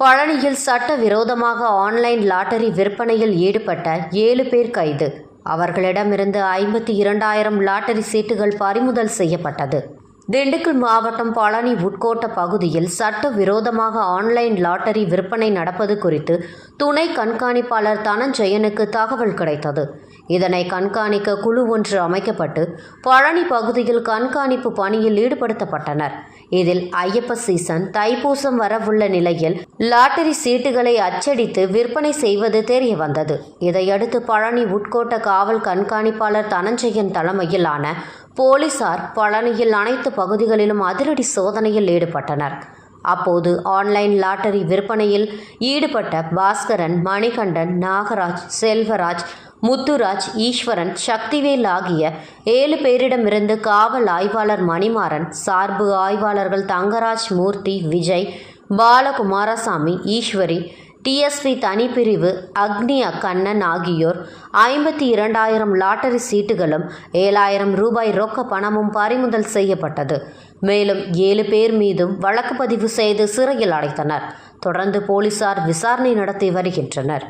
பழனியில் சட்டவிரோதமாக online lottery விற்பனையில் ஈடுபட்ட ஏழு பேர் கைது. அவர்களிடமிருந்து ஐம்பத்தி இரண்டாயிரம் லாட்டரி சீட்டுகள் பறிமுதல் செய்யப்பட்டது. திண்டுக்கல் மாவட்டம் பழனி உட்கோட்ட பகுதியில் சட்டவிரோதமாக ஆன்லைன் லாட்டரி விற்பனை நடப்பது குறித்து துணை கண்காணிப்பாளர் தனஞ்செயனுக்கு தகவல் கிடைத்தது. இதனை கண்காணிக்க குழு ஒன்று அமைக்கப்பட்டு பழனி பகுதியில் கண்காணிப்பு பணியில் ஈடுபடுத்தப்பட்டனர். இதில் ஐயப்ப சீசன் தைப்பூசம் வரவுள்ள நிலையில் லாட்டரி சீட்டுகளை அச்சடித்து விற்பனை செய்வது தெரிய வந்தது இதையடுத்து பழனி உட்கோட்ட காவல் கண்காணிப்பாளர் தனஞ்செயன் தலைமையிலான போலீசார் பழனியில் அனைத்து பகுதிகளிலும் அதிரடி சோதனையில் ஈடுபட்டனர். அப்போது ஆன்லைன் லாட்டரி விற்பனையில் ஈடுபட்ட பாஸ்கரன் மணிகண்டன் நாகராஜ் செல்வராஜ் முத்துராஜ் ஈஸ்வரன் சக்திவேல் ஆகிய ஏழு பேரிடமிருந்து காவல் ஆய்வாளர் மணிமாறன் சார்பு ஆய்வாளர்கள் தங்கராஜ் மூர்த்தி விஜய் பாலகுமாரசாமி ஈஸ்வரி டிஎஸ்பி தனிப்பிரிவு அக்னி அக்கண்ணன் ஆகியோர் ஐம்பத்தி இரண்டாயிரம் லாட்டரி சீட்டுகளும் ஏழாயிரம் ரூபாய் ரொக்க பணமும் பறிமுதல் செய்யப்பட்டது. மேலும் ஏழு பேர் மீதும் வழக்கு பதிவு செய்து சிறையில் அடைத்தனர். தொடர்ந்து போலீசார் விசாரணை நடத்தி வருகின்றனர்.